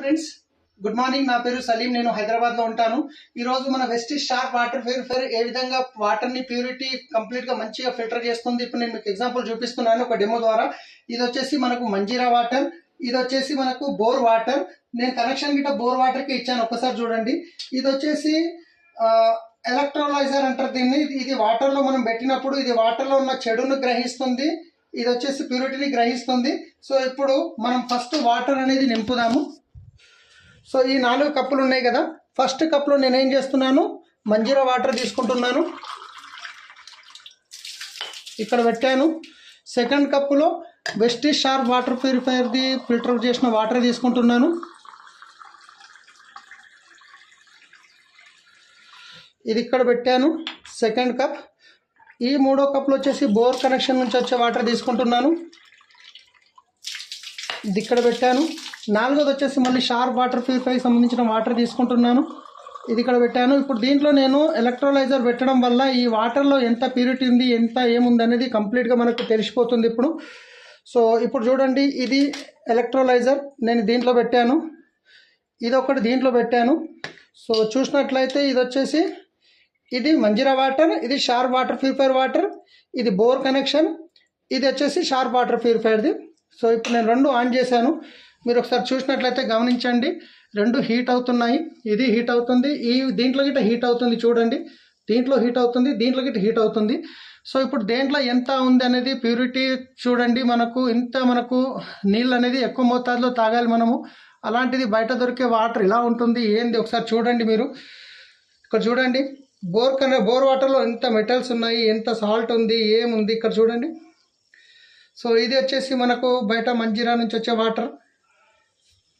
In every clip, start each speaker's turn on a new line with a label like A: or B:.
A: Friends good morning. నా పేరు సలీం. నేను హైదరాబాద్లో ఉంటాను. ఈ రోజు మన వెస్ట్ షార్ప్ వాటర్ ప్యూరిఫైర్ ఏ విధంగా వాటర్ని ప్యూరిటీ కంప్లీట్గా మంచిగా ఫిల్టర్ చేస్తుంది? ఇప్పుడు నేను మీకు ఎగ్జాంపుల్ చూపిస్తున్నాను ఒక డెమో ద్వారా. ఇది వచ్చేసి మనకు మంజీరా వాటర్ ఇది వచ్చేసి మనకు బోర్ వాటర్. నేను కనెక్షన్ గిట్ట బోర్ వాటర్కి ఇచ్చాను. ఒకసారి చూడండి. ఇది వచ్చేసి ఎలక్ట్రోలైజర్ అంటారు దీన్ని. ఇది- ఇది వాటర్లో మనం పెట్టినప్పుడు ఇది వాటర్లో ఉన్న చెడును గ్రహిస్తుంది. ఇది వచ్చేసి ప్యూరిటీని గ్రహిస్తుంది. సో ఇప్పుడు మనం ఫస్ట్ వాటర్ అనేది నింపుదాము. సో ఈ నాలుగు కప్పులు ఉన్నాయి కదా. ఫస్ట్ కప్లో నేను ఏం చేస్తున్నాను? మంజీరా వాటర్ తీసుకుంటున్నాను. ఇక్కడ పెట్టాను. సెకండ్ కప్పులో వెస్టీ షార్ప్ వాటర్ ప్యూరిఫైర్ది ఫిల్టర్ చేసిన వాటర్ తీసుకుంటున్నాను. ఇది ఇక్కడ పెట్టాను. సెకండ్ కప్ ఈ మూడో కప్లో వచ్చేసి బోర్ కనెక్షన్ నుంచి వచ్చే వాటర్ తీసుకుంటున్నాను. ఇది ఇక్కడ పెట్టాను. నాలుగోది వచ్చేసి మళ్ళీ షార్ప్ వాటర్ ప్యూరిఫైకి సంబంధించిన వాటర్ తీసుకుంటున్నాను. ఇది ఇక్కడ పెట్టాను. ఇప్పుడు దీంట్లో నేను ఎలక్ట్రోలైజర్ పెట్టడం వల్ల ఈ వాటర్లో ఎంత ప్యూరిటీ ఉంది ఎంత ఏముంది అనేది కంప్లీట్గా మనకు తెలిసిపోతుంది ఇప్పుడు. సో ఇప్పుడు చూడండి ఇది ఎలక్ట్రోలైజర్ నేను దీంట్లో పెట్టాను. ఇది ఒకటి దీంట్లో పెట్టాను. సో చూసినట్లయితే ఇది వచ్చేసి ఇది మంజీరా వాటర్ ఇది షార్ప్ వాటర్ ప్యూరిఫైర్ వాటర్ ఇది బోర్ కనెక్షన్ ఇది వచ్చేసి షార్ప్ వాటర్ ప్యూరిఫైర్ది సో ఇప్పుడు నేను రెండు ఆన్ చేశాను. మీరు ఒకసారి చూసినట్లయితే గమనించండి. రెండు హీట్ అవుతున్నాయి. ఇది హీట్ అవుతుంది. ఈ దీంట్లో గిట్ట హీట్ అవుతుంది చూడండి. దీంట్లో హీట్ అవుతుంది. దీంట్లో గిట్ట హీట్ అవుతుంది. సో ఇప్పుడు దేంట్లో ఎంత ఉంది అనేది ప్యూరిటీ చూడండి. మనకు ఇంత మనకు నీళ్ళు అనేది ఎక్కువ మోతాదులో తాగాలి మనము. అలాంటిది బయట దొరికే వాటర్ ఇలా ఉంటుంది. ఏంది? ఒకసారి చూడండి మీరు. ఇక్కడ చూడండి. బోర్ కన్నా బోర్ వాటర్లో ఎంత మెటల్స్ ఉన్నాయి? ఎంత సాల్ట్ ఉంది? ఏముంది? ఇక్కడ చూడండి. సో ఇది వచ్చేసి మనకు బయట మంజీరా నుంచి వచ్చే వాటర్.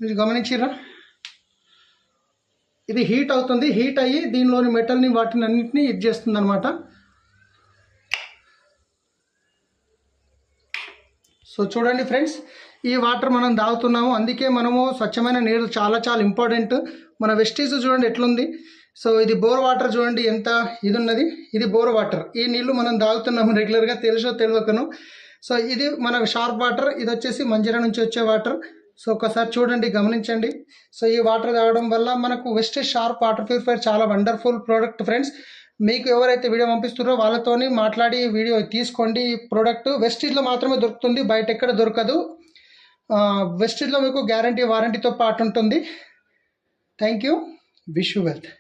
A: మీరు గమనించిరా ఇది హీట్ అవుతుంది హీట్ అయ్యి దీనిలోని మెటల్ని వాటిని అన్నింటినీ ఇది చేస్తుంది అనమాట సో చూడండి ఫ్రెండ్స్ ఈ వాటర్ మనం తాగుతున్నాము. అందుకే మనము స్వచ్ఛమైన నీరు చాలా చాలా ఇంపార్టెంట్. మన వెస్టీస్ చూడండి ఎట్లుంది. సో ఇది బోర్ వాటర్ చూడండి ఎంత ఇది ఉన్నది ఇది బోర్ వాటర్. ఈ నీళ్ళు మనం తాగుతున్నాము రెగ్యులర్గా తెలుసో తెలియకను సో ఇది మన షార్ప్ వాటర్ ఇది వచ్చేసి మంజీరా నుంచి వచ్చే వాటర్. సో ఒకసారి చూడండి గమనించండి. సో ఈ వాటర్ తాగడం వల్ల మనకు వెస్ట్ షార్ప్ వాటర్ ప్యూరిఫైర్ చాలా వండర్ఫుల్ ప్రోడక్ట్ ఫ్రెండ్స్ మీకు ఎవరైతే వీడియో పంపిస్తున్నారో వాళ్ళతోని మాట్లాడి వీడియో తీసుకోండి. ఈ ప్రోడక్ట్ వెస్టీజ్లో మాత్రమే దొరుకుతుంది బయట ఎక్కడ దొరకదు. వెస్టీజ్లో మీకు గ్యారంటీ వారంటీతో పాటు ఉంటుంది. Thank you wish you wealth